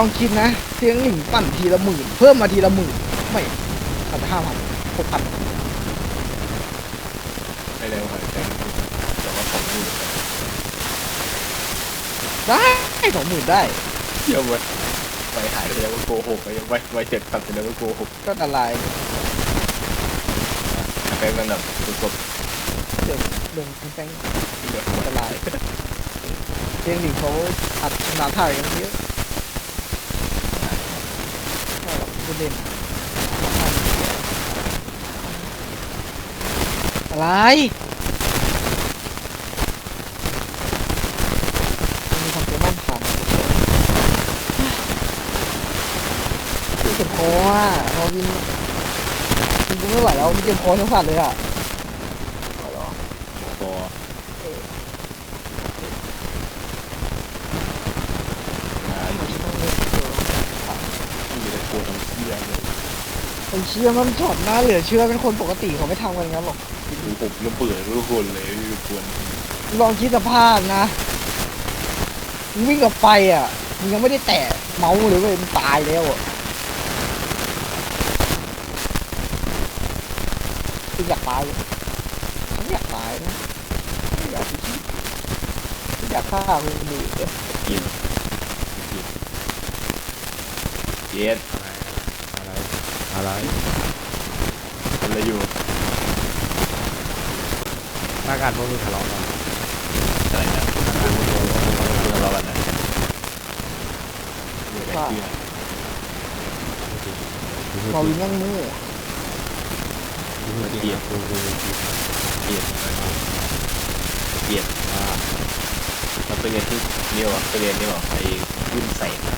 ลองคิดนะเสียงหนึ่งปั่นทีละหมื่น เพิ่มมาทีละหมื่น ไม่อาจจะห้าพันหกพันไม่ได้ว่าแต่แต่ว่าผมอยู่ได้สองหมื่นได้เยี่ยมเลยไปหายไปแล้วก็โกหกไปยังไว้ไว้เจ็บตัดไปแล้วก็โกหกก็ละลายเป็นกันแบบสดเรื่องเรื่องแป้งๆเดือดละลายเสียงหนึ่งเขาอัดชำนาญท่าอย่างเยอะ ผู้เล่น อะไรมีความเชื่อมั่นผ่านเจ็บคออะพอวินวินกูไม่ไหวแล้วมันเจ็บคอทั้งสัตว์เลยอะพออ่าที่จะปวดทั้งเสียเลย ไอ้เชื่อมันจอดหน้าเหลือเชื่อเป็นคนปกติเขาไม่ทำกันงั้นหรอกดูผมระเบิดทุกคนเลยปวดลองคิดสภาพนะมึงวิ่งกับไฟอะมึงยังไม่ได้แตะเมาส์เลยเว้ยมันตายแล้วอะคืออยากตายฉันอยากตายนะไม่อยากไปคิดฉันอยากฆ่าคนอื่นเลยกินกินเย็ดอะไร อะไรอะไรอยู่ถ้าการพวกมึงทะเลาะกันอะไรนะดูดูดูเรากันนะอยู่ในที่ไหนมาวินนั่งมู่กูพูดจริงนะกูกูจริงเกลียดเกลียดมากมันเป็นเรียนที่นี่วะไปเรียนนี่วะไอ้ขึ้นใส่หน้า